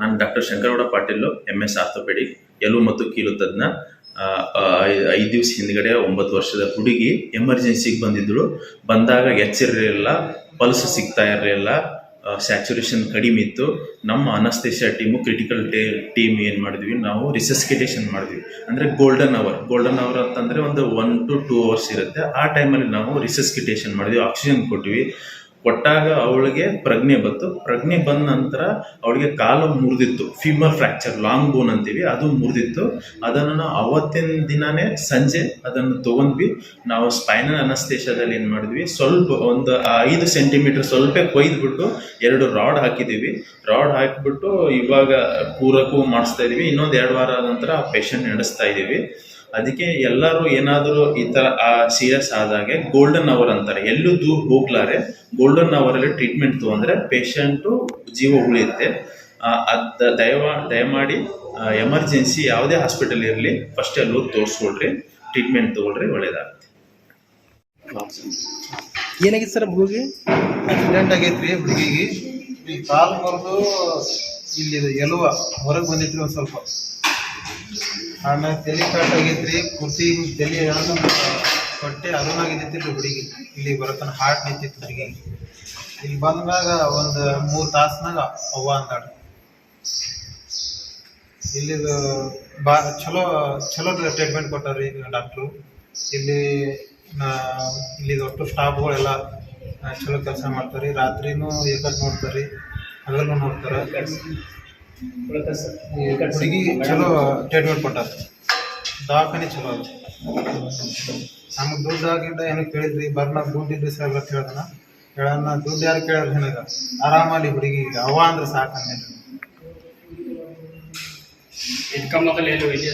ನಾನು doctor Shankargouda Patil M S orthopaedic ಎಲು ಮತ್ತು ಕೀಲು ತಜ್ಞ. ಐದು ದಿವಸ ಹಿಂದ್ಗಡೆ ಒಂಬತ್ತು ವರ್ಷದ ಹುಡುಗಿ ಎಮರ್ಜೆನ್ಸಿಗೆ ಬಂದಿದ್ದಳು ಬಂದಾಗ ಎಚ್ಚರಿರಲಿಲ್ಲ ಪಲ್ಸ್ ಸಿಗ್ತಾ ಇರಲಿಲ್ಲ ಸ್ಯಾಚುರೇಷನ್ ಕಡಿಮೆ ಇತ್ತು. ನಮ್ಮ ಅನಸ್ತೇಶ ಟೀಮು ಕ್ರಿಟಿಕಲ್ ಟೇ ಟೀಮ್ ಏನು ಮಾಡಿದ್ವಿ? ನಾವು ರಿಸಸ್ಕಿಟೇಷನ್ ಮಾಡಿದ್ವಿ. ಅಂದರೆ ಗೋಲ್ಡನ್ ಅವರ್ ಗೋಲ್ಡನ್ ಅವರ್ ಅಂತಂದರೆ ಒಂದು ಒನ್ ಟು ಟೂ ಅವರ್ಸ್ ಇರುತ್ತೆ. ಆ ಟೈಮಲ್ಲಿ ನಾವು ರಿಸಸ್ಕಿಟೇಷನ್ ಮಾಡಿದ್ವಿ ಆಕ್ಸಿಜನ್ ಕೊಟ್ವಿ. ಕೊಟ್ಟಾಗ ಅವಳಿಗೆ ಪ್ರಜ್ಞೆ ಬಂತು. ಪ್ರಜ್ಞೆ ಬಂದ ನಂತರ ಅವಳಿಗೆ ಕಾಲು ಮುರಿದಿತ್ತು. ಫೀಮರ್ ಫ್ರ್ಯಾಕ್ಚರ್ ಲಾಂಗ್ ಬೋನ್ ಅಂತೀವಿ, ಅದು ಮುರಿದಿತ್ತು. ಅದನ್ನು ಅವತ್ತಿನ ದಿನಾನೇ ಸಂಜೆ ಅದನ್ನು ತೊಗೊಂಡ್ವಿ. ನಾವು ಸ್ಪೈನಲ್ ಅನಸ್ತೇಶದಲ್ಲಿ ಏನು ಮಾಡಿದ್ವಿ, ಸ್ವಲ್ಪ ಒಂದು ಐದು ಸೆಂಟಿಮೀಟರ್ ಸ್ವಲ್ಪ ಕೊಯ್ದುಬಿಟ್ಟು ಎರಡು ರಾಡ್ ಹಾಕಿದ್ದೀವಿ. ರಾಡ್ ಹಾಕಿಬಿಟ್ಟು ಇವಾಗ ಪೂರಕ್ಕೂ ಮಾಡಿಸ್ತಾ ಇದ್ದೀವಿ ಇನ್ನೊಂದು ಎರಡು ವಾರ ನಂತರ ಪೇಷಂಟ್ ನಡೆಸ್ತಾ ಇದ್ದೀವಿ ಅದಕ್ಕೆ ಎಲ್ಲರೂ ಏನಾದರೂ ಈ ಥರ ಸೀರಿಯಸ್ ಆದಾಗೆ ಗೋಲ್ಡನ್ ಅವರ್ ಅಂತಾರೆ. ಎಲ್ಲೂ ದೂರ ಹೋಗ್ಲಾರೆ ಗೋಲ್ಡನ್ ಅವರಲ್ಲಿ ಟ್ರೀಟ್ಮೆಂಟ್ ತೊಗೊಂಡ್ರೆ ಪೇಷಂಟು ಜೀವ ಉಳಿಯುತ್ತೆ. ಆ, ದಯವಾ ದಯಮಾಡಿ ಎಮರ್ಜೆನ್ಸಿ ಯಾವುದೇ ಹಾಸ್ಪಿಟಲ್ ಇರಲಿ ಫಸ್ಟ್ ಅಲ್ಲಿ ಹೋಗಿ ತೋರಿಸ್ಕೊಳ್ರಿ ಟ್ರೀಟ್ಮೆಂಟ್ ತೊಗೊಳ್ರಿ ಒಳ್ಳೇದಾಗುತ್ತೆ. ಏನಾಗಿತ್ತು ಸರ್ ಹುಡುಗಿ? ಆಕ್ಸಿಡೆಂಟ್ ಆಗೈತ್ರಿ ಹುಡುಗಿಗೆ. ಈ ಕಾಲು ಬರೆದು ಇಲ್ಲಿ ಎಲುವ ಹೊರಗೆ ಬಂದಿತ್ತು ಒಂದು ಸ್ವಲ್ಪ. ಆಮೇಲೆ ತಲೆ ಕಟ್ ಆಗೈತ್ರಿ ಪೂರ್ತಿ ತಲೆ ಹೊಟ್ಟೆ ಅರುಣಾಗಿದ್ದೈತಿ ಹುಡುಗಿ. ಇಲ್ಲಿ ಬರತನ ಹಾರ್ಟ್ ನಿಂತಿತ್ತು ಹುಡುಗಿ. ಇಲ್ಲಿ ಬಂದಾಗ ಒಂದು ಮೂರು ತಾಸ್ನಾಗ ಅವ್ವ ಅಂತಾಡ್ರಿ ಇಲ್ಲಿ ಬಾ, ಚಲೋ ಚಲೋ ಟ್ರೀಟ್ಮೆಂಟ್ ಕೊಟ್ಟಾರ್ರಿ ಡಾಕ್ಟ್ರು ಇಲ್ಲಿ ಇಲ್ಲಿ ಒಟ್ಟು ಸ್ಟಾಫ್ಗಳೆಲ್ಲ ಚಲೋ ಕೆಲಸ ಮಾಡ್ತಾರೆ. ರಾತ್ರಿನೂ ಏಕಟ್ ನೋಡ್ತಾರೆ ಹಗಲು ನೋಡ್ತಾರೆ. ಹುಡುಗಿ ಚಲೋ ಟ್ರೀಟ್ಮೆಂಟ್ ಕೊಟ್ಟಾರ. ದವಾಖಾನೆ ಚಲೋ ಅದ. ನಮಗೆ ದುಡ್ಡು ಆಗಿದ್ದ ಏನು ಕೇಳಿದ್ರಿ ಬರ್ಲ ದುಡ್ಡು ಇದ್ರಿ ಸರ್ ಅಂತ ದುಡ್ಡು ಯಾರು ಕೇಳ್ರಿ ನನಗೆ ಆರಾಮಲ್ಲಿ ಹುಡುಗಿ ಅವ ಅಂದ್ರೆ ಸಾಕು ಹೋಗಿ